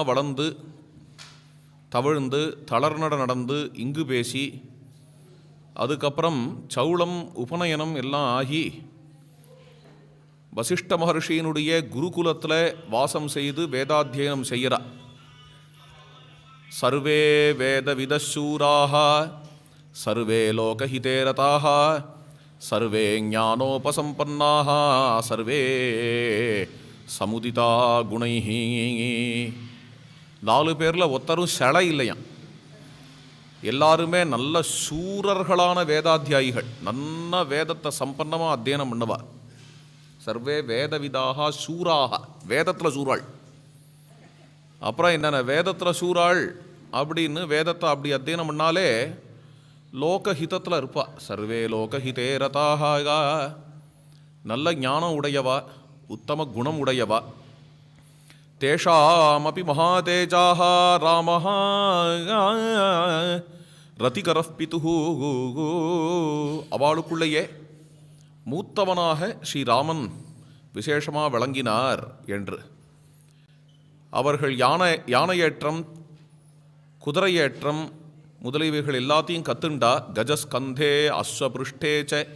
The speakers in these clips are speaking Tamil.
வேகமாக வளர்ந்து தவிழ்ந்து தளர்நட நடந்து இங்கு பேசி அதுக்கப்புறம் சவுளம் உபநயனம் எல்லாம் ஆகி வசிஷ்ட மகர்ஷியினுடைய குருகுலத்தில் வாசம் செய்து வேதாத்தியனம் செய்கிறா சர்வே வேத விதசூராக சர்வே லோகஹிதேரதாக சர்வே ஞானோபசம்பன்னாக சர்வே சமுதிதா குணைஹி. நாலு பேரில் ஒத்தரும் செலை இல்லையாம். எல்லாருமே நல்ல சூரர்களான வேதாத்தியாயிகள். நல்ல வேதத்தை சம்பன்னமாக அத்தியனம் பண்ணுவா சர்வே வேதவிதாக சூராக. வேதத்தில் சூறாள். அப்புறம் என்னென்ன? வேதத்தில் சூறாள் அப்படின்னு வேதத்தை அப்படி அத்தியனம் பண்ணாலே லோகஹிதத்தில் இருப்பா. சர்வே லோகஹிதே ரதாக நல்ல ஞானம் உடையவா? உத்தம குணம் உடையவா? தேஷாமபி மகாதேஜாக ராமः ரதிகரப் பிதுஹு அவளுக்குள்ளேயே மூத்தவனாக ஸ்ரீராமன் விசேஷமாக விளங்கினார் என்று. அவர்கள் யானை யானையேற்றம் குதிரையேற்றம் முதலியவைகள் எல்லாத்தையும் கத்துண்டா கஜஸ்கந்தே அஸ்வபிருஷ்டே ச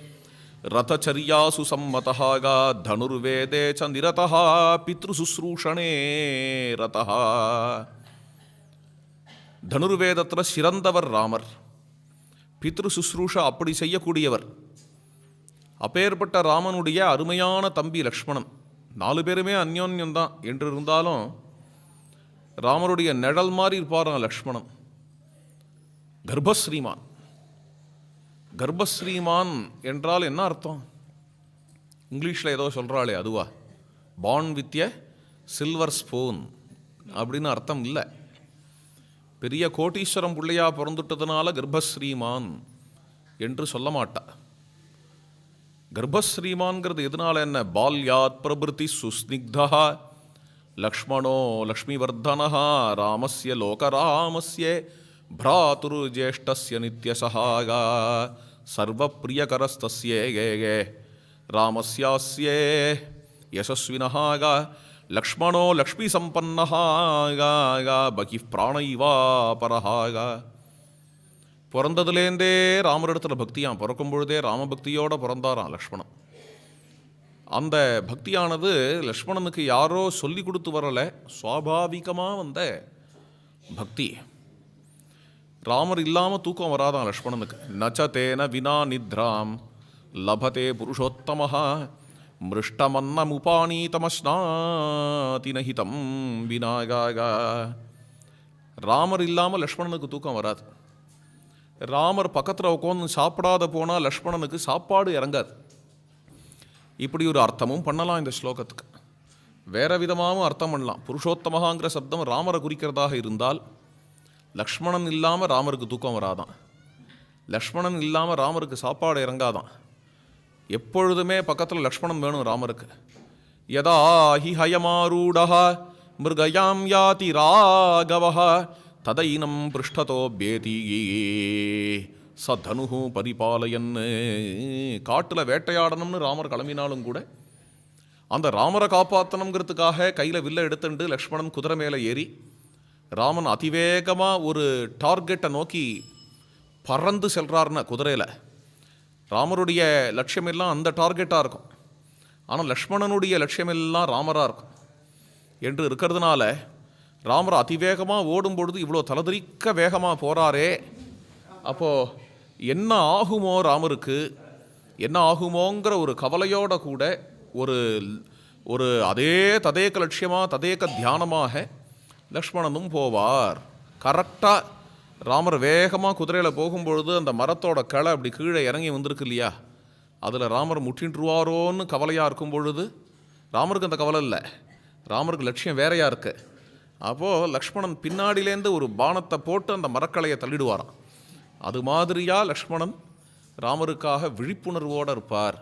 ரதச்சரியாசு சம்மதாக தனுர்வேதே ச நிரதா பித்ருசுஸ்ரூஷணே ரதா தனுர்வேதத்தில் சிறந்தவர் ராமர் பித்ரு சுஸ்ரூஷ அப்படி செய்யக்கூடியவர்। அப்பேற்பட்ட ராமனுடைய அருமையான தம்பி லக்ஷ்மணன்। நாலு பேருமே அந்யோன்யம்தான் என்று இருந்தாலும் ராமருடைய நிழல் மாதிரி இருப்பாராம் லக்ஷ்மணன்। கர்ப்பஸ்ரீமான்। கர்ப்பஸ்ரீமான் என்றால் என்ன அர்த்தம்? இங்கிலீஷில் ஏதோ சொல்கிறாளே அதுவா? பான் வித்ய சில்வர் ஸ்பூன் அப்படின்னு அர்த்தம் இல்லை. பெரிய கோட்டீஸ்வரம் பிள்ளையாக பிறந்துட்டதுனால கர்ப்பஸ்ரீமான் என்று சொல்ல மாட்டா. கர்ப்பஸ்ரீமான்கிறது எதனால என்ன? பால்யாத் பிரபிருதி சுஸ்னிக்தா லக்ஷ்மணோ லக்ஷ்மிவர்தனः ராமஸ்ய லோகராமஸ்ய भ्रातुर् ज्येष्ठस्य नित्यसहागा सर्वप्रियकरस्तस्ये गे गे रामस्यास्ये यशस्विनः गा लक्ष्मणो लक्ष्मीसम्पन्नः गा गा बहिः प्राणैवापरः गा பிறந்ததுலேருந்தே ராமரிடத்தில் பக்தியாம் பிறக்கும் பொழுதே ராமபக்தியோட பிறந்தாராம் லக்ஷ்மணன் அந்த பக்தியானது லக்ஷ்மணனுக்கு யாரோ சொல்லி கொடுத்து வரலை சுவாபாவிகமாக வந்த பக்தி ராமர் இல்லாமல் தூக்கம் வராதான் லக்ஷ்மணனுக்கு. நச்ச தேன வினா நித்ராம் லபதே புருஷோத்தமஹா மிருஷ்டமன்னமுபானீதமஸ்னாதி நஹிதம் வினாகாகா ராமர் இல்லாமல் லக்ஷ்மணனுக்கு தூக்கம் வராது. ராமர் பக்கத்தில் உட்காந்து சாப்பிடாத போனால் லக்ஷ்மணனுக்கு சாப்பாடு இறங்காது. இப்படி ஒரு அர்த்தமும் பண்ணலாம் இந்த ஸ்லோகத்துக்கு. வேற விதமாகவும் அர்த்தம் பண்ணலாம். புருஷோத்தமகாங்கிற சப்தம் ராமரை குறிக்கிறதாக இருந்தால் லக்ஷ்மணன் இல்லாமல் ராமருக்கு தூக்கம் வராதான். லக்ஷ்மணன் இல்லாமல் ராமருக்கு சாப்பாடு இறங்காதான். எப்பொழுதுமே பக்கத்தில் லக்ஷ்மணன் வேணும் ராமருக்கு. யதா ஹி ஹயமாரூடா மிருகயாம் யாதி ராகவ ததைனம் பிருஷ்டதோ பேதி ச தனுகு பரிபாலயன்னு காட்டில் வேட்டையாடணும்னு ராமர் கிளம்பினாலும் கூட அந்த ராமரை காப்பாற்றணுங்கிறதுக்காக கையில் வில்ல எடுத்துண்டு லக்ஷ்மணன் குதிரை மேலே ஏறி ராமன் அதிவேகமாக ஒரு டார்கெட்டை நோக்கி பறந்து செல்கிறாருன்னு குதிரையில். ராமருடைய லட்சியமெல்லாம் அந்த டார்கெட்டாக இருக்கும். ஆனால் லக்ஷ்மணனுடைய லட்சியமெல்லாம் ராமராக இருக்கும். என்று இருக்கிறதுனால ராமர் அதிவேகமாக ஓடும் பொழுது இவ்வளோ தலதிரிக்க வேகமாக போகிறாரே அப்போது என்ன ஆகுமோ ராமருக்கு? என்ன ஆகுமோங்கிற ஒரு கவலையோட கூட ஒரு ஒரு அதே ததேக்க லட்சியமாக ததேக்க தியானமாக லக்ஷ்மணனும் போவார். கரெக்டாக ராமர் வேகமாக குதிரையில் போகும்பொழுது அந்த மரத்தோட களை அப்படி கீழே இறங்கி வந்திருக்கு இல்லையா? அதில் ராமர் முற்றின்றுவாரோன்னு கவலையாக இருக்கும் பொழுது ராமருக்கு அந்த கவலை இல்லை. ராமருக்கு லட்சியம் வேறையாக இருக்கு. அப்போது லக்ஷ்மணன் பின்னாடியிலேருந்து ஒரு பானத்தை போட்டு அந்த மரக்கலையை தள்ளிடுவாராம். அது மாதிரியாக லக்ஷ்மணன் ராமருக்காக விழிப்புணர்வோடு இருப்பார்.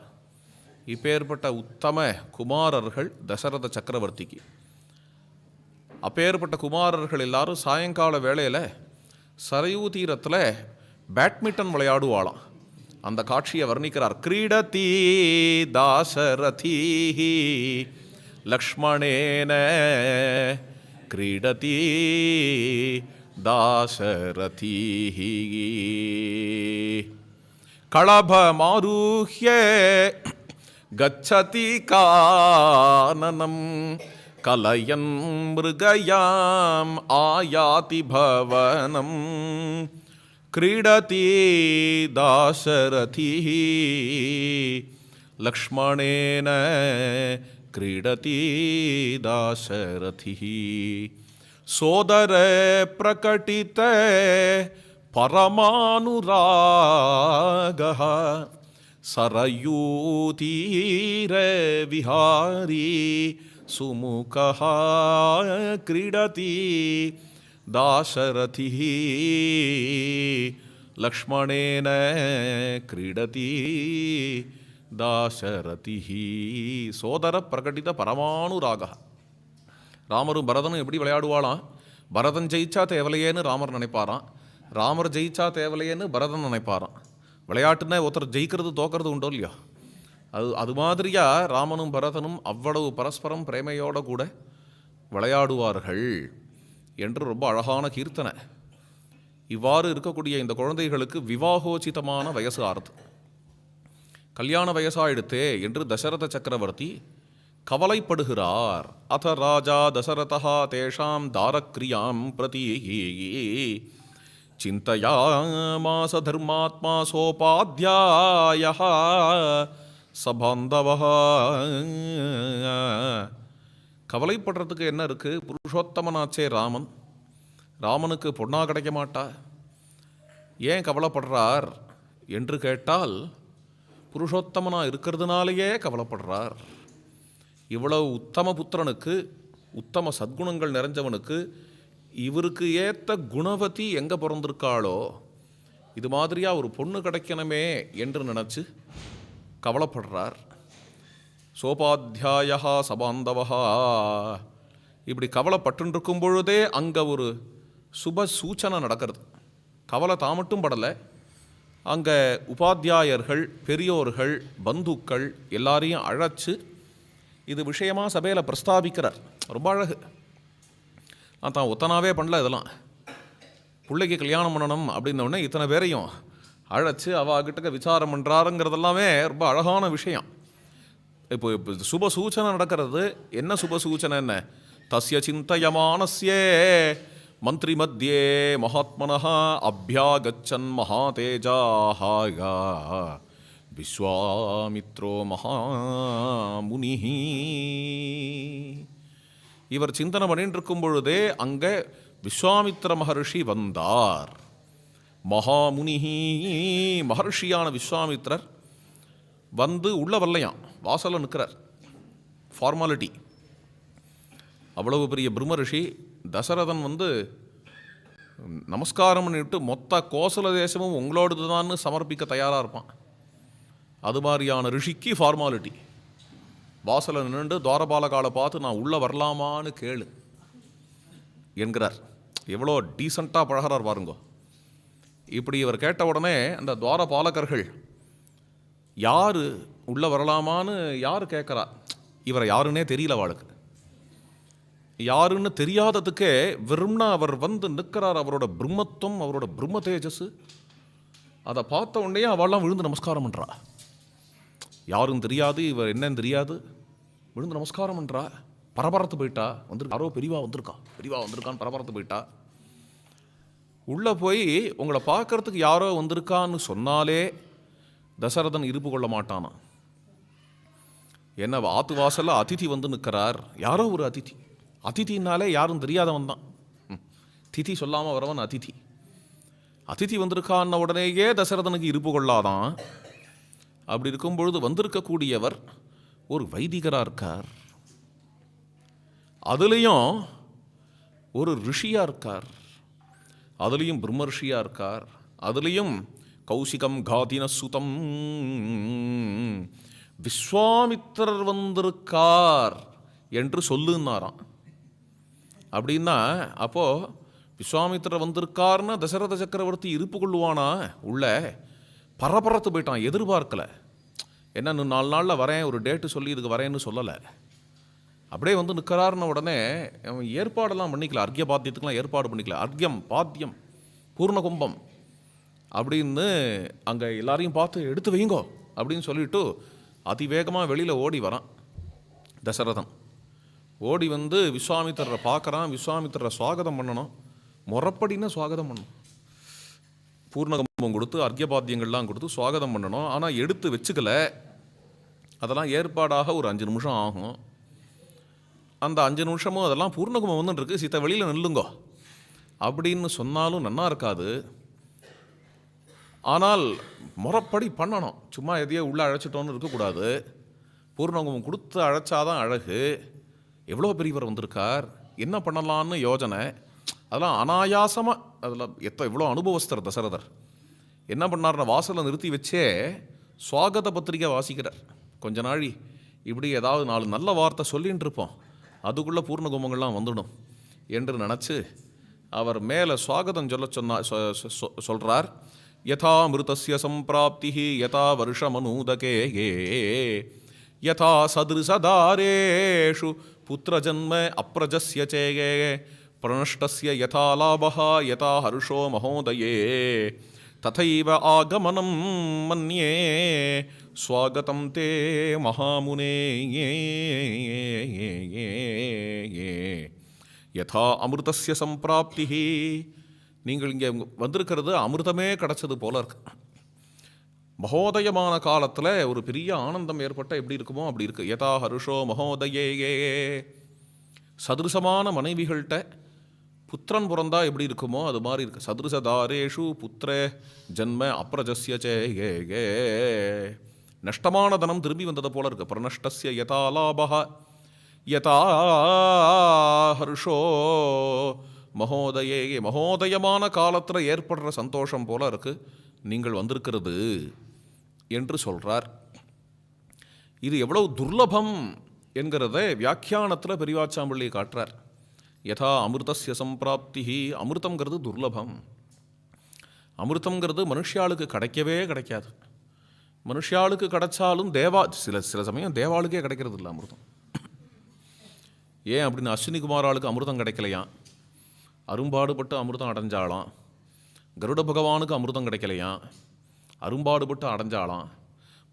இப்பேற்பட்ட உத்தம குமாரர்கள் தசரத சக்கரவர்த்திக்கு. அப்பேற்பட்ட குமாரர்கள் எல்லாரும் சாயங்கால வேளையில் சரையூ தீரத்தில் பேட்மிண்டன் விளையாடுவாளாம். அந்த காட்சியை வர்ணிக்கிறார். கிரீடதி தாசரதி லக்ஷ்மணேன கிரீடதி தாசரதி. களபமாரூஹ்ய கச்சதி கானனம் कलयन् मृगयाम् आयाति भवनं। क्रीडति दाशरथिः। लक्ष्मणेन क्रीडति दाशरथिः। सोदरप्रकटित परमानुरागः। सरयूतीरविहारी सुमुखः क्रीडति दाशरथिः लक्ष्मणेन क्रीडति தாசரதிஹ சோதர பிரகடித பரமானுராக ராமரும் பரதனும் எப்படி விளையாடுவாளாம் பரதன் ஜெயிச்சா தேவலையேன்னு ராமர் நினைப்பாராம் ராமர் ஜெயிச்சா தேவலையேன்னு பரதன் நினைப்பாராம் விளையாட்டுன்னா ஒருத்தர் ஜெயிக்கிறது தோக்கிறது உண்டோ இல்லையா அது அது மாதிரியா ராமனும் பரதனும் அவ்வளவு பரஸ்பரம் பிரேமையோடு கூட விளையாடுவார்கள் என்று ரொம்ப அழகான கீர்த்தனை. இவ்வாறு இருக்கக்கூடிய இந்த குழந்தைகளுக்கு விவாகோச்சிதமான வயசு ஆறுது. கல்யாண வயசாயிடுத்தே என்று தசரத சக்கரவர்த்தி கவலைப்படுகிறார். அத ராஜா தசரதா தேஷாம் தாரக்ரியாம் பிரதி சிந்தையாமாச தர்மாத்மா சோபாத்தியாய சபாந்தவா கவலைப்படுறதுக்கு என்ன இருக்குது புருஷோத்தமனாச்சே ராமன். ராமனுக்கு பொண்ணா கிடைக்க மாட்டா. ஏன் கவலைப்படுறார் என்று கேட்டால் புருஷோத்தமனாக இருக்கிறதுனாலேயே கவலைப்படுறார். இவ்வளவு உத்தம புத்திரனுக்கு உத்தம சத்குணங்கள் நிறைஞ்சவனுக்கு இவருக்கு ஏற்ற குணவதி எங்கே பிறந்திருக்காளோ? இது மாதிரியாக ஒரு பொண்ணு கிடைக்கணுமே என்று நினச்சி கவலைப்படுறார். சோபாத்தியாயா சபாந்தவா இப்படி கவலைப்பட்டுருக்கும் பொழுதே அங்கே ஒரு சுப சூச்சனை நடக்கிறது. கவலை தான் மட்டும் படலை. அங்கே உபாத்தியாயர்கள் பெரியோர்கள் பந்துக்கள் எல்லாரையும் அழைச்சி இது விஷயமாக சபையில் பிரஸ்தாபிக்கிறார். ரொம்ப அழகு. நான் தான் ஒத்தனாவே பண்ணல இதெல்லாம். பிள்ளைக்கு கல்யாணம் பண்ணணும் அப்படின்னோடனே இத்தனை பேரையும் அழைச்சு அவாகிட்ட விசாரம் பண்ணுறாருங்கிறதெல்லாமே ரொம்ப அழகான விஷயம். இப்போ இப்போ சுப சூச்சனை நடக்கிறது. என்ன சுப சூச்சனை என்ன? தஸ்ய சிந்தயமானஸ்யே மந்திரி மத்தியே மகாத்மனः அபியாகச்சன் மகாதேஜாः விஸ்வாமித்ரோ மகாமுனிः இவர் சிந்தனை பண்ணிட்டு இருக்கும் பொழுதே அங்கே விஸ்வாமித்ர மகர்ஷி வந்தார். மகாமுனிஹி மகர்ஷியான விஸ்வாமித்ரர் வந்து உள்ள வரலையாம். வாசலில் நிற்கிறார் ஃபார்மாலிட்டி அவ்வளவு பெரிய பிரம்ம ரிஷி தசரதன் வந்து நமஸ்காரம் பண்ணிட்டு மொத்த கோசல தேசமும் உங்களோடது தான் சமர்ப்பிக்க தயாராக இருப்பான். அது மாதிரியான ரிஷிக்கு ஃபார்மாலிட்டி வாசலில் நின்று துவாரபாலகாலை பார்த்து நான் உள்ளே வரலாமான்னு கேளு. என்கிறார். எவ்வளோ டீசெண்டாக பழகிறார் பாருங்கோ. இப்படி இவர் கேட்ட உடனே அந்த துவாரபாலகர்கள் யார் உள்ளே வரலாமான்னு யார் கேட்குறா? இவரை யாருன்னே தெரியல அவளுக்கு. யாருன்னு தெரியாததுக்கே வெறும்னா அவர் வந்து நிற்கிறார் அவரோட பிரம்மத்துவம் அவரோட பிரம்ம தேஜஸ். அதை பார்த்த உடனே அவள்லாம் விழுந்து நமஸ்காரம் பண்ணுறா யாரும் தெரியாது இவர் என்னன்னு தெரியாது. விழுந்து நமஸ்காரம் பண்ணுறா பரபரத்து போயிட்டா வந்துருக்கா. யாரோ பெரியவா வந்திருக்கா. பெரியவா வந்திருக்கான்னு பரபரத்து போயிட்டா. உள்ளே போய் உங்களை பார்க்கறதுக்கு யாரோ வந்திருக்கான்னு சொன்னாலே தசரதன் இருப்பு கொள்ள மாட்டானா? என்ன ஆத்து வாசலில் அதிதி வந்து நிற்கிறார். யாரோ ஒரு அதிதி. அதிதினாலே யாரும் தெரியாதவன் தான். ம். திதி சொல்லாமல் வரவன் அதிதி. அதிதி வந்திருக்கான்ன உடனேயே தசரதனுக்கு இருப்பு கொள்ளாதான். அப்படி இருக்கும் பொழுது வந்திருக்கக்கூடியவர் ஒரு வைதிகராக இருக்கார். அதுலேயும் ஒரு ரிஷியாக இருக்கார். அதுலேயும் பிரம்மர்ஷியாக இருக்கார். அதுலேயும் கௌசிகம் காதின சுதம். விஸ்வாமித்திரர் வந்திருக்கார் என்று சொல்லுன்னாராம். அப்படின்னா அப்போது விஸ்வாமித்திரர் வந்திருக்கார்னு தசரத சக்கரவர்த்தி இருப்பு கொள்ளுவானா? உள்ள பரபரத்து போயிட்டான் எதிர்பார்க்கல. என்ன இன்னும் நாலு நாளில் வரேன் ஒரு டேட்டு சொல்லி இதுக்கு வரேன்னு சொல்லலை. அப்படியே வந்து நிற்கிறாருன உடனே அவன் ஏற்பாடெல்லாம் பண்ணிக்கல. அர்க்கிய பாத்தியத்துக்கெல்லாம் ஏற்பாடு பண்ணிக்கல. அர்க்கியம் பாத்தியம் பூர்ண கும்பம் அப்படின்னு அங்கே எல்லாரையும் பார்த்து எடுத்து வைங்கோ அப்படின்னு சொல்லிட்டு அதிவேகமாக வெளியில் ஓடி வரான் தசரதன். ஓடி வந்து விஸ்வாமித்திரரை பார்க்குறான். விஸ்வாமித்திரரை சுவாகதம் பண்ணணும். முறப்படின்னு சுவாகதம் பண்ணணும். பூர்ணகம்பம் கொடுத்து அர்க்கியபாத்தியங்கள்லாம் கொடுத்து சுவாகதம் பண்ணணும். ஆனால் எடுத்து வச்சுக்கல. அதெல்லாம் ஏற்பாடாக ஒரு அஞ்சு நிமிஷம் ஆகும். அந்த அஞ்சு நிமிஷமும் அதெல்லாம் பூர்ணகுமம் வந்துட்டுருக்கு. சீத்த வெளியில் நில்லுங்கோ. அப்படின்னு சொன்னாலும் நன்னா இருக்காது. ஆனால் முறைப்படி பண்ணணும். சும்மா எதையோ உள்ளே அழைச்சிட்டோன்னு இருக்கக்கூடாது. பூர்ணகுமம் கொடுத்து அழைச்சாதான் அழகு. எவ்வளோ பெரியவர் வந்திருக்கார்? என்ன பண்ணலான்னு யோஜனை? அதெல்லாம் அனாயாசமாக அதில் எத்த எவ்வளோ அனுபவஸ்தர் தசரதர். என்ன பண்ணார்னா வாசலில் நிறுத்தி வச்சே சுவாகத பத்திரிக்கை வாசிக்கிறார். கொஞ்ச நாழி இப்படி ஏதாவது நாலு நல்ல வார்த்தை சொல்லின்னு இருப்போம். அதுக்குள்ளே பூர்ணகுமங்கள்லாம் வந்துடும் என்று நினச்சி அவர் மேலே சுவாகதம் சொல்ல சொன்னா சொல்கிறார் யதா மிருதஸ்ய சம்பிராப்தி யதா வருஷமனூதகே யதா சதிருசதாரேஷு புத்திரஜன்ம அப்ரஜஸ்ய சேகே பிரணஷ்டஸ்ய யதா லாபா யதா ஹர்ஷோ மகோதயே. ததைவ ஆகமனம் மன்யே. ஸ்வாகதம் தே மகாமுனே யதா அமிர்தசிய சம்பிராப்தி நீங்கள் இங்கே வந்திருக்கிறது அமிர்தமே கிடச்சது போல இருக்கு மகோதயமான காலத்தில் ஒரு பெரிய ஆனந்தம் ஏற்பட்ட எப்படி இருக்குமோ அப்படி இருக்குது யதா ஹருஷோ மகோதயே சதுருசமான மனைவிகள்கிட்ட புத்திரன் பிறந்தா எப்படி இருக்குமோ அது மாதிரி இருக்கு சதுருசதாரேஷு புத்திர ஜன்ம அப்ரஜஸ்ய சே ஏ ஏ நஷ்டமான தனம் திரும்பி வந்தது போல இருக்கு. பிரநஷ்டஸ்ய யதா லாபா யதா ஹர்ஷோ. மகோதயே மகோதயமான காலத்தில் ஏற்படுற சந்தோஷம் போல இருக்கு. நீங்கள் வந்திருக்கிறது என்று சொல்கிறார் இது எவ்வளவு துர்லபம் என்கிறத வியாக்கியானத்தில் பெரியவாச்சாம்பிள்ளை காட்டுறார். யதா அமிர்தசிய சம்பிராப்தி அமிர்தங்கிறது துர்லபம். அமிர்தங்கிறது மனுஷியாளுக்கு கிடைக்கவே கிடைக்காது. மனுஷாளுக்கு கிடைச்சாலும் தேவா சில சில சமயம் தேவாளுக்கே கிடைக்கிறது இல்லை அமிர்தம். ஏன் அப்படின்னு அஸ்வினி குமாராளுக்கு அமிர்தம் கிடைக்கலையாம். அரும்பாடுபட்டு அமிர்தம் அடைஞ்சாலாம் கருட பகவானுக்கு அமிர்தம் கிடைக்கலையாம். அரும்பாடுபட்டு அடைஞ்சாலாம்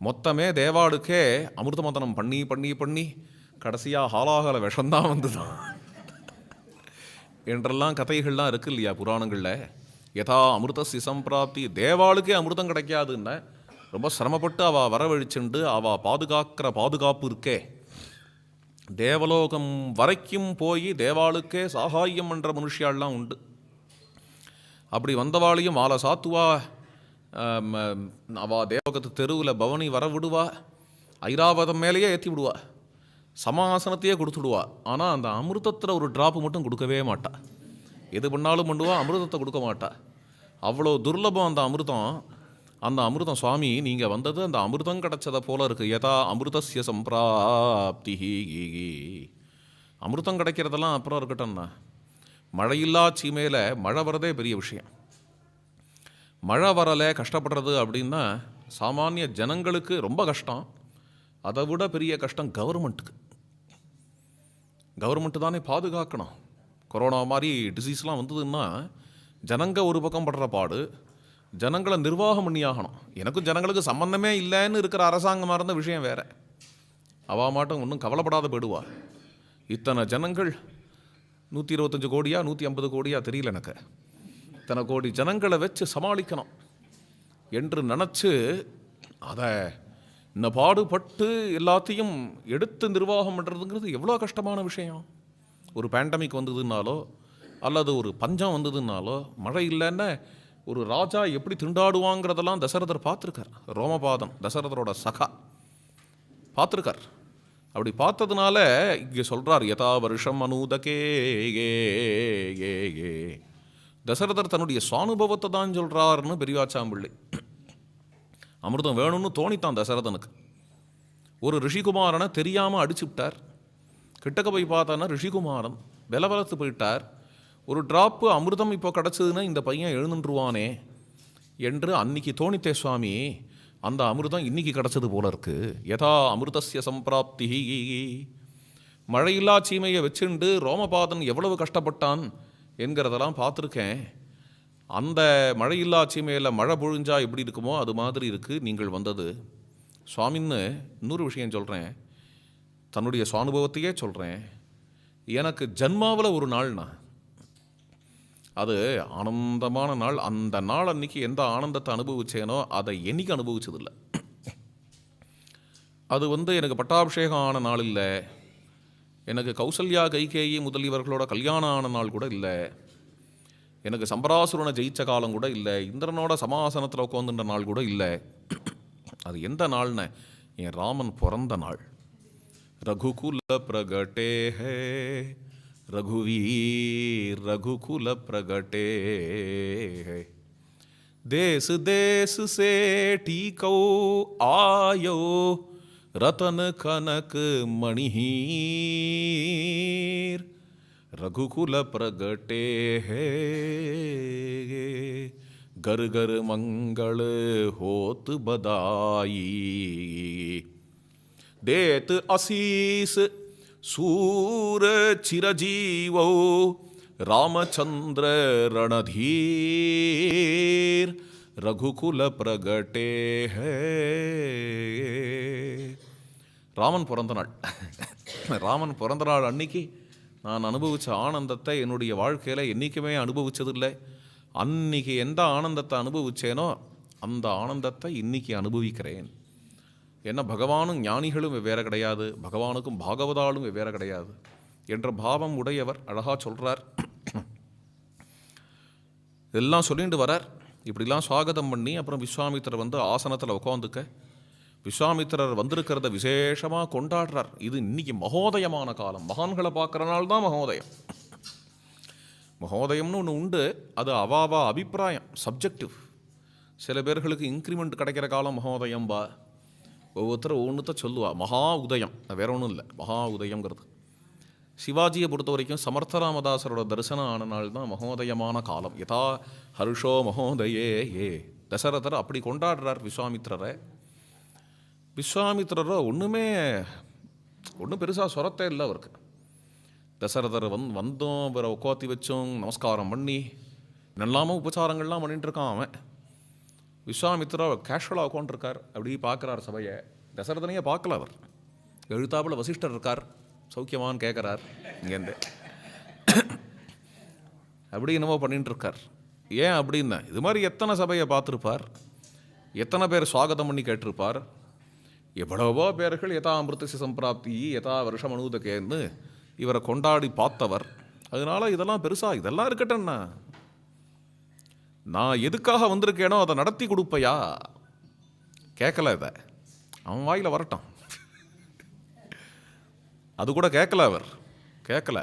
மொத்தமே தேவாளுக்கே அமிர்தமதனம் பண்ணி பண்ணி பண்ணி கடைசியாக ஹாலாகல விஷம்தான் வந்துதான் என்றெல்லாம் கதைகள்லாம் இருக்கு இல்லையா புராணங்களில்? யதா அமிர்த சிசம்பிராப்தி தேவாளுக்கே அமிர்தம் கிடைக்காதுன்ன ரொம்ப சிரமப்பட்டு அவள் வரவழிச்சுண்டு அவள் பாதுகாக்கிற பாதுகாப்பு இருக்கே தேவலோகம் வரைக்கும் போய் தேவாளுக்கே சாகாயம் என்ற மனுஷியாள்லாம் உண்டு. அப்படி வந்தவாளையும் மாலை சாத்துவா ஆம், ஆம், அவா தேவகத்து தெருவில் பவனி வர விடுவா ஐராவதம் மேலேயே ஏற்றி விடுவா சமாசனத்தையே கொடுத்துடுவா ஆனால் அந்த அமிர்தத்தில் ஒரு ட்ராப்பு மட்டும் கொடுக்கவே மாட்டா. எது பண்ணாலும் பண்ணுவா அமிர்தத்தை கொடுக்க மாட்டா. அவ்வளோ துர்லபம் அந்த அமிர்தம். அந்த அமிர்தம் சுவாமி நீங்கள் வந்தது அந்த அமிர்தம் கிடைச்சதை போல இருக்குது யதா அமிர்தஸ்ய சம்பிராப்தி. அமிர்தம் கிடைக்கிறதெல்லாம் அப்புறம் இருக்கட்டும்ண்ணா மழையில்லா சீமையில் மழை வரதே பெரிய விஷயம். மழை வரலை கஷ்டப்படுறது அப்படின்னா சாமானிய ஜனங்களுக்கு ரொம்ப கஷ்டம். அதை விட பெரிய கஷ்டம் கவர்மெண்ட்டுக்கு. கவர்மெண்ட்டு தானே பாதுகாக்கணும். கொரோனா மாதிரி டிசீஸ்லாம் வந்ததுன்னா ஜனங்க ஒரு பக்கம் படுற பாடு ஜனங்களை நிர்வாகம் பண்ணி ஆகணும் எனக்கும் ஜனங்களுக்கு சம்மந்தமே இல்லைன்னு இருக்கிற அரசாங்கமாக இருந்த விஷயம் வேறு. அவா மாட்டம் ஒன்றும் கவலைப்படாத போயிடுவா இத்தனை ஜனங்கள் நூற்றி இருபத்தஞ்சி கோடியா நூற்றி ஐம்பது கோடியா தெரியல எனக்கு. இத்தனை கோடி ஜனங்களை வச்சு சமாளிக்கணும். என்று நினச்சி அதை இந்த பாடுபட்டு எல்லாத்தையும் எடுத்து நிர்வாகம் பண்ணுறதுங்கிறது எவ்வளோ கஷ்டமான விஷயம். ஒரு பேண்டமிக் வந்ததுனாலோ அல்லது ஒரு பஞ்சம் வந்ததுனாலோ மழை இல்லைன்னா ஒரு ராஜா எப்படி திண்டாடுவாங்கிறதெல்லாம் தசரதர் பார்த்துருக்கார். ரோமபாதம் தசரதரோட சகா. பார்த்துருக்கார். அப்படி பார்த்ததுனால இங்கே சொல்கிறார் யதா வருஷம் அனூதகே ஏ ஏ ஏ. தசரதர் தன்னுடைய சுவானுபவத்தை தான் சொல்கிறாருன்னு பெரியவாச்சாம்பிள்ளை அமிர்தம் வேணும்னு தோணித்தான் தசரதனுக்கு. ஒரு ரிஷிகுமாரனை தெரியாமல் அடிச்சு விட்டார் கிட்டக்க போய் பார்த்தானா ரிஷிகுமாரன் விலவலத்து போயிட்டார். ஒரு ட்ராப்பு அமிர்தம் இப்போ கிடச்சதுன்னா இந்த பையன் எழுந்துருவானே என்று அன்னைக்கு தோணித்தே சுவாமி அந்த அமிர்தம் இன்னைக்கு கிடச்சது போல இருக்குது யதா அமிர்தசிய சம்பிராப்தி மழையில்லா சீமையை வச்சுண்டு ரோமபாதன் எவ்வளவு கஷ்டப்பட்டான் என்கிறதெல்லாம் பார்த்துருக்கேன். அந்த மழையில்லா சீமையில் மழை பொழிஞ்சா எப்படி இருக்குமோ அது மாதிரி இருக்குது நீங்கள் வந்தது. சுவாமின்னு இன்னொரு விஷயம் சொல்கிறேன் தன்னுடைய சுவானுபவத்தையே சொல்கிறேன் எனக்கு ஜன்மாவில் ஒரு நாள்னா அது ஆனந்தமான நாள். அந்த நாள் அன்னைக்கு எந்த ஆனந்தத்தை அனுபவிச்சேனோ அதை என்னைக்கு அனுபவிச்சதில்லை. அது வந்து எனக்கு பட்டாபிஷேகம் ஆன நாள் இல்லை. எனக்கு கௌசல்யா கைகேயி முதலியவர்களோட கல்யாணம் ஆன நாள் கூட இல்லை. எனக்கு சம்பராசுரனை ஜெயிச்ச காலம் கூட இல்லை. இந்திரனோட சமாசனத்தில் உட்காந்துன்ற நாள் கூட இல்லை. அது எந்த நாள்னு? என் ராமன் பிறந்த நாள். ரகுகுல பிரகட்டே रघुवीर रघुकुल प्रगटे देश देश से टीको आयो, रतन कनक मणिहीर। रघुकुल प्रगटे है। गर गर मंगल होत बदाई। देत असीस சூர சிரஜீவோ ராமச்சந்திர ரணதீர் ரகுகுல பிரகட்டே ராமன் பிறந்த நாள். ராமன் பிறந்த நாள் அன்னைக்கு நான் அனுபவித்த ஆனந்தத்தை என்னுடைய வாழ்க்கையில் என்றைக்குமே அனுபவித்ததில்லை அன்னைக்கு எந்த ஆனந்தத்தை அனுபவித்தேனோ அந்த ஆனந்தத்தை இன்னைக்கு அனுபவிக்கிறேன். என்ன பகவானும் ஞானிகளும் வெவ்வேறு கிடையாது பகவானுக்கும் பாகவதாலும் வெவ்வேறு கிடையாது என்ற பாவம் உடையவர் அழகாக சொல்கிறார் இதெல்லாம் சொல்லிட்டு வரார். இப்படிலாம் சுவாகதம் பண்ணி அப்புறம் விஸ்வாமித்திரர் வந்து ஆசனத்தில் உட்காந்துக்க விஸ்வாமித்திரர் வந்திருக்கிறத விசேஷமாக கொண்டாடுறார். இது இன்னைக்கு மகோதயமான காலம். மகான்களை பார்க்குறனால தான் மகோதயம். மகோதயம்னு ஒன்று உண்டு. அது அவாவா அபிப்பிராயம் சப்ஜெக்டிவ் சில பேர்களுக்கு இன்க்ரிமெண்ட் கிடைக்கிற காலம் மகோதயம்பா. ஒவ்வொருத்தரும் ஒன்றுத்த சொல்லுவா. மகா உதயம். வேற ஒன்றும் இல்லை. மகா உதயங்கிறது சிவாஜியை பொறுத்த வரைக்கும் சமர்த்தராமதாசரோட தரிசனம் ஆன நாள் தான் மகோதயமான காலம். யதா ஹர்ஷோ மகோதயே ஏ. தசரதர் அப்படி கொண்டாடுறார் விஸ்வாமித்ரரை விஸ்வாமித்ரரோ ஒன்றுமே ஒன்றும் பெருசாக சொரத்தே இல்லை அவருக்கு. தசரதர் வந் வந்தோம் இவரை உட்காத்தி வச்சோம் நமஸ்காரம் பண்ணி நல்லாமல் உபச்சாரங்கள்லாம் பண்ணிட்டு இருக்கான் அவன். விஸ்வாமித்ரா கேஷுவலாக உட்காந்துருக்கார் அப்படி பார்க்குறார் சபையை. தசரதனையே பார்க்கல அவர். எழுத்தாப்பில் வசிஷ்டர் இருக்கார். சௌக்கியமான்னு கேட்குறார் இங்கேருந்து அப்படி என்னமோ பண்ணிட்டு இருக்கார் ஏன் அப்படின்னா இது மாதிரி எத்தனை சபையை பார்த்துருப்பார்? எத்தனை பேர் சுவாகதம் பண்ணி கேட்டிருப்பார்? எவ்வளவோ பேர்கள் யதா அமிர்தசி சம்பிராப்தி யதா வருஷம் அனுதகேன்னு இவரை கொண்டாடி பார்த்தவர். அதனால இதெல்லாம் பெருசாக இதெல்லாம் இருக்கட்டும்ண்ணா நான் எதுக்காக வந்திருக்கேனோ அதை நடத்தி கொடுப்பையா? கேட்கல இதை. அவன் வாயில் வரட்டும். அது கூட கேட்கல அவர். கேட்கல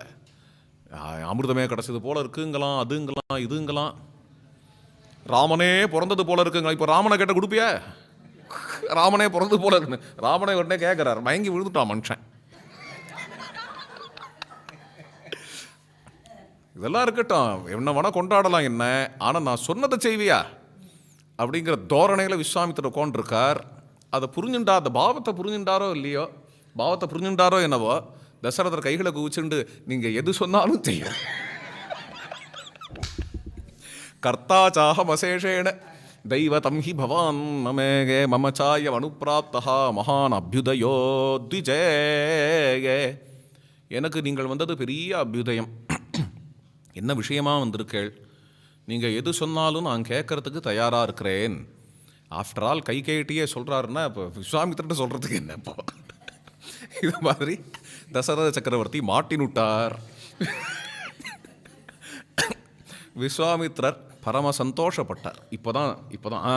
அமிர்தமே கிடைச்சது போல இருக்குங்களாம் அதுங்களாம் இதுங்களாம். ராமனே பிறந்தது போல இருக்குங்களா? இப்போ ராமனை கேட்ட கொடுப்பியா? ராமனே பிறந்தது போல இருக்குன்னு. ராமனை உடனே கேட்குறாரு மயங்கி விழுந்துட்டான் மனுஷன். இதெல்லாம் இருக்கட்டும். என்ன வேணால் கொண்டாடலாம் என்ன. ஆனால் நான் சொன்னதை செய்வியா? அப்படிங்கிற தோரணையில் விஸ்வாமித்திர உட்காண்டிருக்கார் அதை புரிஞ்சுண்டா அந்த பாவத்தை புரிஞ்சுண்டாரோ இல்லையோ? பாவத்தை புரிஞ்சுண்டாரோ என்னவோ? தசரதர் கைகளை குவிச்சுண்டு நீங்கள் எது சொன்னாலும் செய்யும். கர்த்தா சாஹமசேஷேண தெய்வதம் ஹி பவான் மமேகே மம சாய அனுப்பிராப்தா மகான் அபியுதயோ த்விஜேயே எனக்கு நீங்கள் வந்தது பெரிய அபியுதயம். என்ன விஷயமா வந்திருக்கேள்? நீங்கள் எது சொன்னாலும் நான் கேட்கறதுக்கு தயாராக இருக்கிறேன். ஆஃப்டர் ஆல் கை கேட்டியே சொல்கிறாருன்னா இப்போ விஸ்வாமித்திரன் சொல்கிறதுக்கு என்ன இப்போ? இது மாதிரி தசரத சக்கரவர்த்தி மாட்டினுட்டார் விஸ்வாமித்ரர் பரம சந்தோஷப்பட்டார். இப்போ தான் இப்போ தான் ஆ.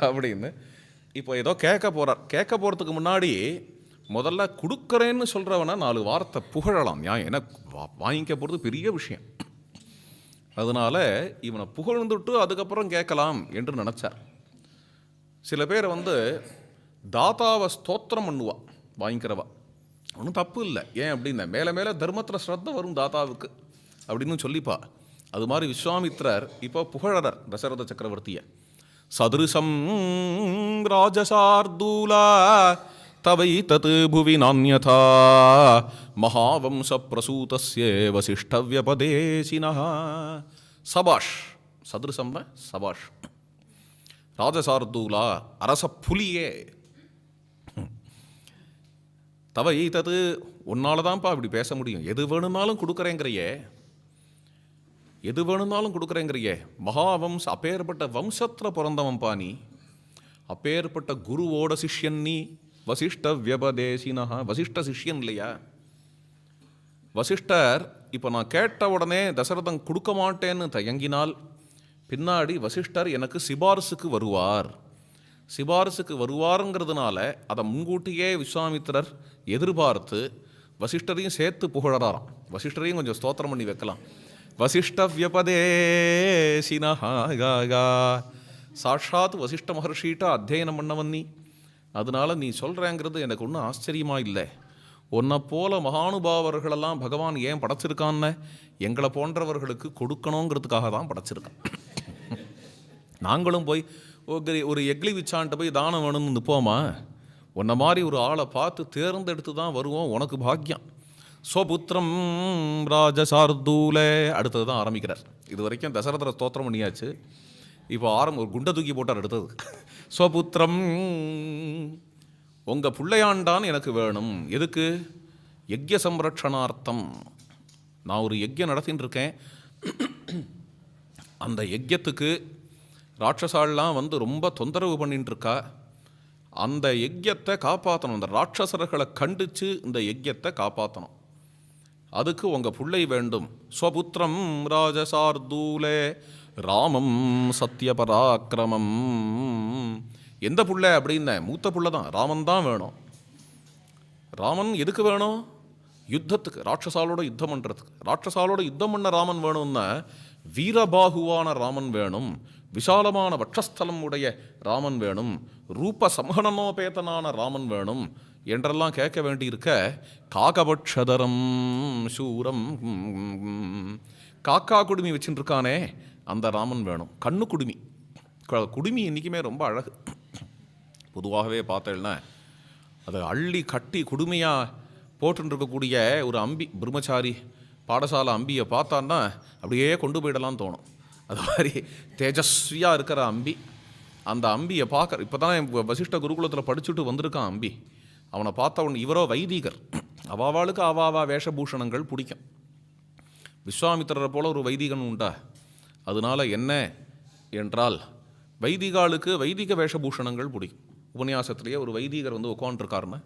அப்படின்னு இப்போ ஏதோ கேட்க போகிறார் கேட்க போகிறதுக்கு முன்னாடி முதல்ல கொடுக்குறேன்னு சொல்கிறவனை நாலு வார்த்தை புகழலாம். ஏன் ஏன்னா வா- வாங்கிக்க போகிறது பெரிய விஷயம். அதனால் இவனை புகழ்ந்துட்டு அதுக்கப்புறம் கேட்கலாம் என்று நினச்சார். சில பேர் வந்து தாத்தாவை ஸ்தோத்திரம் பண்ணுவா வாங்கிக்கிறவா. ஒன்றும் தப்பு இல்லை. ஏன் அப்படின்னா மேலே மேலே தர்மத்தில் ஸ்ரத்த வரும் தாத்தாவுக்கு அப்படின்னு சொல்லிப்பா. அது மாதிரி விஸ்வாமித்ரர் இப்போ புகழறர் தசரத சக்கரவர்த்தியை. சதுருசம் ராஜசார்தூலா தவைத்தத் புவி நானியதா மகாவம்ச பிரசூதஸ்ய வசிஷ்டவியபதேசினः சபாஷ் சதுரசம்னா சபாஷ் ராஜசார்தூலா அரச புலியே தவ ஈத்தது உன்னால தான்ப்பா இப்படி பேச முடியும். எது வேணும்னாலும் கொடுக்குறேங்கிறையே. எது வேணும்னாலும் கொடுக்குறேங்கிறையே. மகாவம்ச அப்பேற்பட்ட வம்சத்தில் பிறந்தவன்பா நீ. அப்பேற்பட்ட குருவோட சிஷ்யன் நீ. வசிஷ்ட வியபதேசினா வசிஷ்ட சிஷ்யன் இல்லையா வசிஷ்டர் இப்போ நான் கேட்ட உடனே தசரதன் கொடுக்க மாட்டேன்னு தயங்கினால் பின்னாடி வசிஷ்டர் எனக்கு சிபாரிசுக்கு வருவார். சிபாரிசுக்கு வருவாருங்கிறதுனால அதை முன்கூட்டியே விஸ்வாமித்திரர் எதிர்பார்த்து வசிஷ்டரையும் சேர்த்து புகழறாராம். வசிஷ்டரையும் கொஞ்சம் ஸ்தோத்திரம் பண்ணி வைக்கலாம். வசிஷ்ட வியபதேசினா சாட்சாத் வசிஷ்ட மகர்ஷிகிட்ட அத்தியனம் பண்ணவன் நீ. அதனால நீ சொல்கிறேங்கிறது எனக்கு ஒன்றும் ஆச்சரியமாக இல்லை. உன்னை போல மகானுபாவர்களெல்லாம் பகவான் ஏன் படைச்சிருக்கான்னு எங்களை போன்றவர்களுக்கு கொடுக்கணுங்கிறதுக்காக தான் படைச்சிருக்கான். நாங்களும் போய் ஒரு ஒரு எக்லி விச்சான்ட்ட போய் தானம் வேணும்னு நிற்போமா? உன்னை மாதிரி ஒரு ஆளை பார்த்து தேர்ந்தெடுத்து தான் வருவோம் உனக்கு பாக்கியம். ஸ்வபுத்திரம் ராஜசார்தூல அடுத்தது தான் ஆரம்பிக்கிறார். இது வரைக்கும் தசரதர ஸ்தோத்திரம் பண்ணியாச்சு. இப்போ ஆரம்ப ஒரு குண்டை தூக்கி போட்டார் அடுத்தது. ஸ்வபுத்திரம். உங்கள் பிள்ளையாண்டான் எனக்கு வேணும். எதுக்கு? யஜ்ய சம்ரட்சணார்த்தம் நான் ஒரு யஜ்யம் நடத்தின்னு இருக்கேன். அந்த யஜ்யத்துக்கு ராட்சசாலெலாம் வந்து ரொம்ப தொந்தரவு பண்ணிட்டு இருக்கா? அந்த யஜ்யத்தை காப்பாற்றணும் அந்த ராட்சசர்களை கண்டித்து இந்த யஜ்யத்தை காப்பாற்றணும் அதுக்கு உங்கள் பிள்ளை வேண்டும். ஸ்வபுத்திரம் ராஜசார்தூலே. ராமம் சத்யபராக்கிரமம். எந்த புள்ள அப்படின்ன? மூத்த புள்ள தான் ராமன் தான் வேணும். ராமன் எதுக்கு வேணும்? யுத்தத்துக்கு ராட்சசாலோட யுத்தம் பண்ணுறதுக்கு ராட்சசாலோட யுத்தம் பண்ண ராமன் வேணும்னா வீரபாகுவான ராமன் வேணும். விசாலமான வட்சஸ்தலம் உடைய ராமன் வேணும். ரூப சம்ஹனனோபேதனான ராமன் வேணும். என்றெல்லாம் கேட்க வேண்டியிருக்க காகபட்சதரம் சூரம். காக்கா குடுமி வச்சுருக்கானே அந்த ராமன் வேணும். கண்ணு குடுமி. குடுமி என்றைக்குமே ரொம்ப அழகு. பொதுவாகவே பார்த்தேன்னா அதை அள்ளி கட்டி குடுமையாக போட்டுன்னு இருக்கக்கூடிய ஒரு அம்பி பிரம்மச்சாரி பாடசாலை அம்பியை பார்த்தான்னா அப்படியே கொண்டு போயிடலாம்னு தோணும். அது மாதிரி தேஜஸ்வியாக இருக்கிற அம்பி. அந்த அம்பியை பார்க்க இப்போ தான் வசிஷ்ட குருகுலத்தில் படிச்சுட்டு வந்திருக்கான் அம்பி. அவனை பார்த்த உடனே இவரோ வைதிகர். அவாவாளுக்கு அவாவா வேஷபூஷணங்கள் பிடிக்கும். விஸ்வாமித்திரரை போல ஒரு வைதிகன் உண்டா? அதனால என்ன என்றால் வைதிகாலுக்கு வைதிக வேஷபூஷணங்கள் பிடிக்கும் உபன்யாசத்துலேயே ஒரு வைதிகர் வந்து உட்காந்துருக்காருன்னு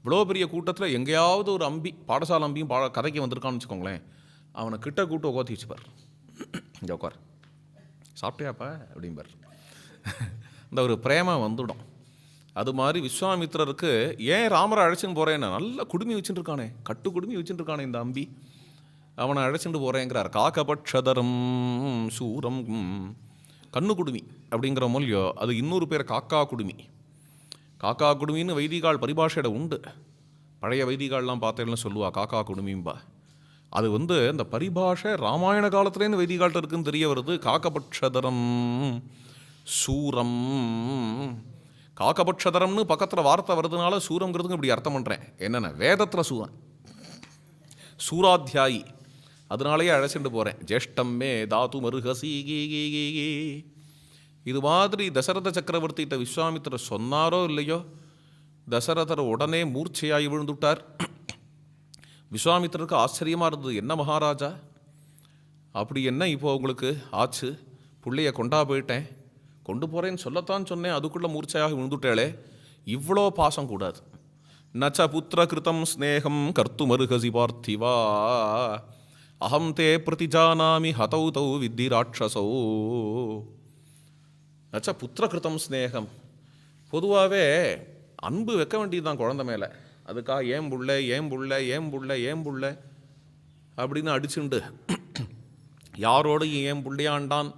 இவ்வளோ பெரிய கூட்டத்தில் எங்கேயாவது ஒரு அம்பி பாடசாலை அம்பியும் பா கதைக்கு வந்திருக்கான்னு வச்சுக்கோங்களேன். அவனை கிட்ட கூட்டு உட்காத்தி வச்சுப்பார் இங்கே உட்கார் சாப்பிட்டியாப்பா அப்படிம்பார் இந்த ஒரு பிரேமை வந்துடும். அது மாதிரி விஸ்வாமித்திரருக்கு ஏன் ராமரை அழைச்சின்னு போகிறேன்னு நல்ல குடுமி வச்சுட்டு இருக்கானே. கட்டு குடுமி வச்சுட்டு இருக்கானே இந்த அம்பி. அவனை அழைச்சிட்டு போகிறேங்கிறார் காக்கபட்சதரம் சூரம் கண்ணு குடுமி அப்படிங்கிற மொழியோ அது இன்னொரு பேர் காக்கா குடுமி. காக்கா குடுமின்னு வைதிகால் பரிபாஷையிட உண்டு. பழைய வைதிகால்லாம் பார்த்தேன்னு சொல்லுவா காக்கா குடுமிம்பா. அது வந்து அந்த பரிபாஷை ராமாயண காலத்துலேருந்து வைதிகால்கிட்ட இருக்குன்னு தெரிய வருது. காக்கபட்சதரம் சூரம். காக்கபட்சதரம்னு பக்கத்தில் வார்த்தை வருதுனால சூரங்கிறதுக்கு இப்படி அர்த்தம் பண்ணுறேன் என்னென்ன வேதத்தில் சூரன். சூராத்தியாயி. அதனாலேயே அழைச்சிட்டு போகிறேன் ஜேஷ்டம் மே தாத்து மருகசி கீ கீ கீ கீ. இது மாதிரி தசரத சக்கரவர்த்திகிட்ட விஸ்வாமித்திரர் சொன்னாரோ இல்லையோ? தசரதர் உடனே மூர்ச்சையாகி விழுந்துட்டார். விஸ்வாமித்திரருக்கு ஆச்சரியமாக இருந்தது. என்ன மகாராஜா? அப்படி என்ன இப்போ உங்களுக்கு? ஆச்சு. பிள்ளைய கொண்டா போயிட்டேன். கொண்டு போகிறேன்னு சொல்லத்தான் சொன்னேன். அதுக்குள்ளே மூர்ச்சையாக விழுந்துட்டாளே. இவ்வளோ பாசம் கூடாது. நச்ச புத்திர கிருதம் ஸ்நேகம் கர்த்துமருகசி பார்த்திவா. அகம் தே பிரதிஜானாமி ஹதௌ தௌ வித்தி ராட்சசோ நச்ச புத்திரகிருத்தம் ஸ்நேகம் பொதுவாகவே அன்பு வைக்க வேண்டியதுதான் குழந்தை மேலே. அதுக்காக ஏன் புள்ள ஏன் புள்ள ஏன் புள்ள ஏன் புள்ள? அப்படின்னு அடிச்சுண்டு. யாரோடையும் ஏன் புள்ளையாண்டான்?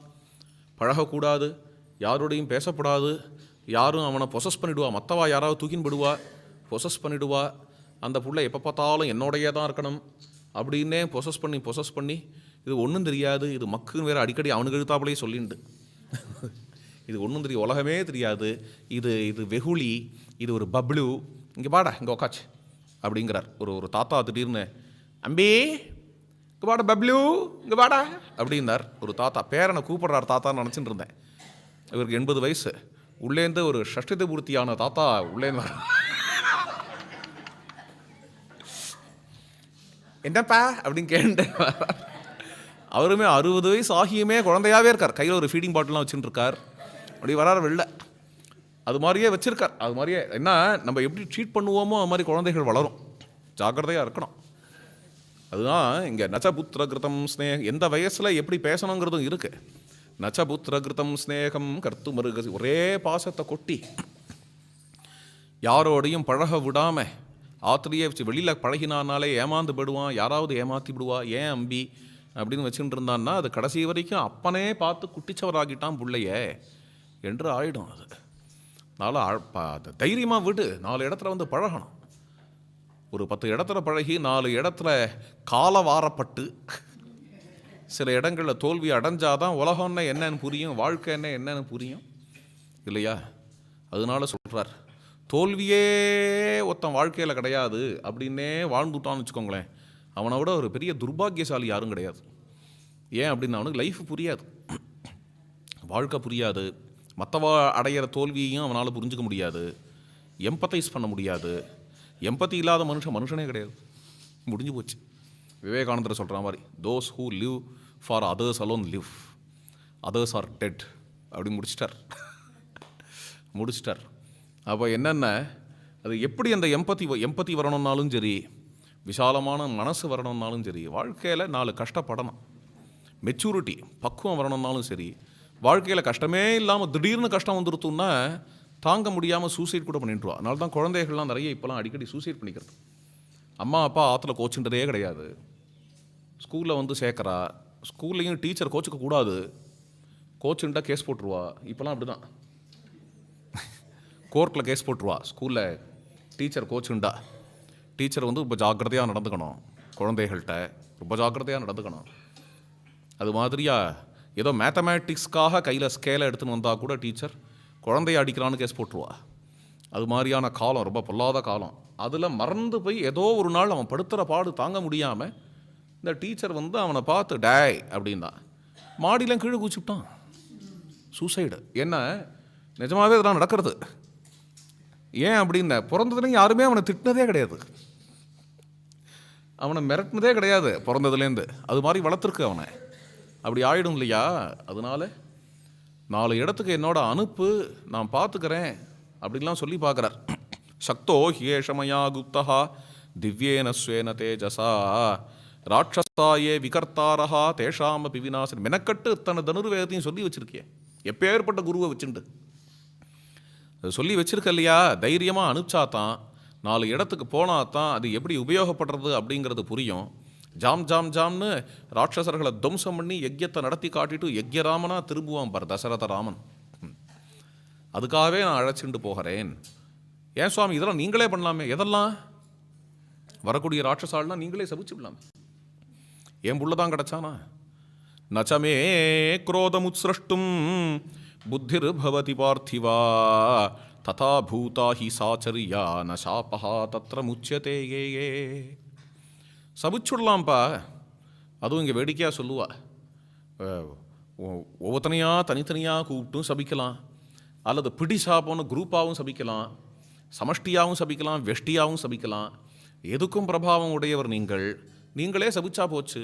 பழகக்கூடாது. யாரோடையும் பேசக்கூடாது யாரும் அவனை பொசஸ் பண்ணிடுவா. மற்றவா யாராவது தூக்கின் விடுவா பொசஸ் பண்ணிடுவா. அந்த புள்ள எப்போ பார்த்தாலும் என்னோடையே தான் இருக்கணும். அப்படின்னே பொசஸ் பண்ணி பொசஸ் பண்ணி இது ஒன்றும் தெரியாது இது மக்குன்னு வேறு அடிக்கடி அவனுக்கு எழுத்தாப்புலேயே சொல்லிண்டு. இது ஒன்றும் தெரியும் உலகமே தெரியாது. இது இது வெகுளி இது ஒரு பப்ளு. இங்கே பாடா இங்கே உக்காச்சு அப்படிங்கிறார். ஒரு ஒரு தாத்தா திடீர்னு அம்பி இங்கே பாட பப்ளு இங்கே பாடா அப்படின்னார். ஒரு தாத்தா பேரனை கூப்பிட்றார் தாத்தான்னு நினச்சிட்டு இருந்தேன். இவருக்கு எண்பது வயசு. உள்ளேருந்து ஒரு ஷஷ்டித பூர்த்தியான தாத்தா உள்ளேந்து என்னப்பா அப்படின்னு கேட்டேன். அவருமே அறுபது வயசு ஆகியுமே குழந்தையாவே இருக்கார். கையில் ஒரு ஃபீடிங் பாட்டிலாம் வச்சுட்டு இருக்கார். அப்படி வராரு வெளில. அது மாதிரியே வச்சுருக்கார். அது மாதிரியே என்ன நம்ம எப்படி ட்ரீட் பண்ணுவோமோ அது மாதிரி குழந்தைகள் வளரும். ஜாக்கிரதையாக இருக்கணும். அதுதான் இங்கே நச்சபுத்திர கிருதம் ஸ்னேகம் எந்த வயசில் எப்படி பேசணுங்கிறதும் இருக்குது நச்சபுத்திர கிருதம் ஸ்னேகம் கர்த்து மருக ஒரே பாசத்தை கொட்டி யாரோடையும் பழக விடாமல் ஆத்திரியே வச்சு வெளியில் பழகினானாலே ஏமாந்து போயிடுவான் யாராவது ஏமாற்றி விடுவா ஏன் அம்பி? அப்படின்னு வச்சுட்டு இருந்தான்னா அது கடைசி வரைக்கும் அப்பனே பார்த்து குட்டிச்சவராகிட்டான் புள்ளைய என்று ஆயிடும் அது. அதனால் அது தைரியமாக விடு நாலு இடத்துல வந்து பழகணும். ஒரு பத்து இடத்துல பழகி நாலு இடத்துல கால வாரப்பட்டு சில இடங்களில் தோல்வி அடைஞ்சாதான் உலகம்னா என்னன்னு புரியும் வாழ்க்கை என்ன என்னன்னு புரியும். இல்லையா? அதனால சொல்கிறார் தோல்வியே ஒருத்தன் வாழ்க்கையில் கிடையாது அப்படின்னே வாழ்ந்துட்டான்னு வச்சுக்கோங்களேன். அவனை விட ஒரு பெரிய துர்பாக்கியசாலி யாரும் கிடையாது. ஏன் அப்படின்னா அவனுக்கு லைஃப் புரியாது. வாழ்க்கை புரியாது. மற்றவா அடையிற தோல்வியையும் அவனால் புரிஞ்சுக்க முடியாது. எம்பத்தைஸ் பண்ண முடியாது. எம்பத்தி இல்லாத மனுஷன் மனுஷனே கிடையாது. முடிஞ்சு போச்சு. விவேகானந்தர் சொல்கிற மாதிரி those who live for others alone live others are dead அப்படி முடிச்சிட்டார். முடிச்சிட்டார். அப்போ என்னென்ன? அது எப்படி அந்த எம்பத்தி எம்பத்தி வரணும்னாலும் சரி விசாலமான மனசு வரணும்னாலும் சரி வாழ்க்கையில் நாலு கஷ்டப்படணும். மெச்சூரிட்டி பக்குவம் வரணும்னாலும் சரி வாழ்க்கையில் கஷ்டமே இல்லாமல் திடீர்னு கஷ்டம் வந்துருத்தோம்னா தாங்க முடியாமல் சூசைட் கூட பண்ணிட்டுருவா. அதனால தான் குழந்தைகள்லாம் நிறைய இப்போலாம் அடிக்கடி சூசைட் பண்ணிக்கிறது. அம்மா அப்பா ஆற்றுல கோச்சுன்றதே கிடையாது. ஸ்கூலில் வந்து சேர்க்குறா. ஸ்கூல்லையும் டீச்சர் கோச்சுக்க கூடாது கோச்சுண்டா கேஸ் போட்டுருவா. இப்போலாம் அப்படி தான் கோர்ட்டில் கேஸ் போட்டுருவா. ஸ்கூலில் டீச்சர் கோச்சுண்டா டீச்சர் வந்து ரொம்ப ஜாக்கிரதையாக நடந்துக்கணும் குழந்தைகள்கிட்ட. ரொம்ப ஜாக்கிரதையாக நடந்துக்கணும். அது மாதிரியா ஏதோ மேத்தமேட்டிக்ஸ்க்காக கையில் ஸ்கேலை எடுத்துன்னு வந்தால் கூட டீச்சர் குழந்தைய அடிக்கிறான்னு கேஸ் போட்டுருவா. அது மாதிரியான காலம் ரொம்ப பொல்லாத காலம். அதில் மறந்து போய் ஏதோ ஒரு நாள் அவன் படுத்துகிற பாடு தாங்க முடியாமல் இந்த டீச்சர் வந்து அவனை பார்த்து டேய் அப்படின்னா மாடிலாம் கீழே குச்சிவிட்டான் சூசைடு என்ன? நிஜமாகவே இதெல்லாம் நடக்கிறது. ஏன் அப்படின்ன பிறந்ததுலேயும் யாருமே அவனை திட்டினதே கிடையாது. அவனை மிரட்டினதே கிடையாது பிறந்ததுலேருந்து அது மாதிரி வளர்த்துருக்கு அவனை. அப்படி ஆயிடும் இல்லையா? அதனால நாலு இடத்துக்கு என்னோட அனுப்பு நான் பார்த்துக்கிறேன் அப்படின்லாம் சொல்லி பார்க்குறார். சக்தோ ஹியேஷமயா குப்தா திவ்யேன ஸ்வேன தேஜசா ராட்சசாயே விகர்த்தாரஹா தேஷாம பிவினாசன் மெனக்கட்டு தனது தனுர்வேதத்தையும் சொல்லி வச்சிருக்கியே. எப்பேற்பட்ட குருவை வச்சுண்டு. சொல்லி வச்சிருக்க இல்லையா? தைரியமாக அனுப்பிச்சா தான். நாலு இடத்துக்கு போனால் தான் அது எப்படி உபயோகப்படுறது அப்படிங்கிறது புரியும். ஜாம் ஜாம் ஜாம்னு ராட்சசர்களை துவம்சம் பண்ணி யஜ்யத்தை நடத்தி காட்டிட்டு யஜ்யராமனாக திரும்புவான் பார் தசரத ராமன் அதுக்காகவே நான் அழைச்சிட்டு போகிறேன். ஏன் சுவாமி இதெல்லாம் நீங்களே பண்ணலாமே. எதெல்லாம்? வரக்கூடிய ராட்சசாலாம் நீங்களே சபிச்சுடலாமே என் புள்ள தான் கிடச்சானா? நச்சமே குரோதமுத்சிரஷ்டும் புத்திர்பவதி பார்த்திவா ததா பூதா ஹி சாச்சரியா நசாபா தத்திர முச்சியதே ஏ சபிச்சுடலாம்ப்பா அதுவும் இங்கே வேடிக்கையாக சொல்லுவா ஒவ்வொத்தனையாக தனித்தனியாக கூப்பிட்டும் சபிக்கலாம் அல்லது பிடி சாப்போன்னு குரூப்பாகவும் சபிக்கலாம் சமஷ்டியாகவும் சபிக்கலாம் வெஷ்டியாகவும் சபிக்கலாம். எதுக்கும் பிரபாவம் உடையவர் நீங்கள். நீங்களே சபிச்சா போச்சு.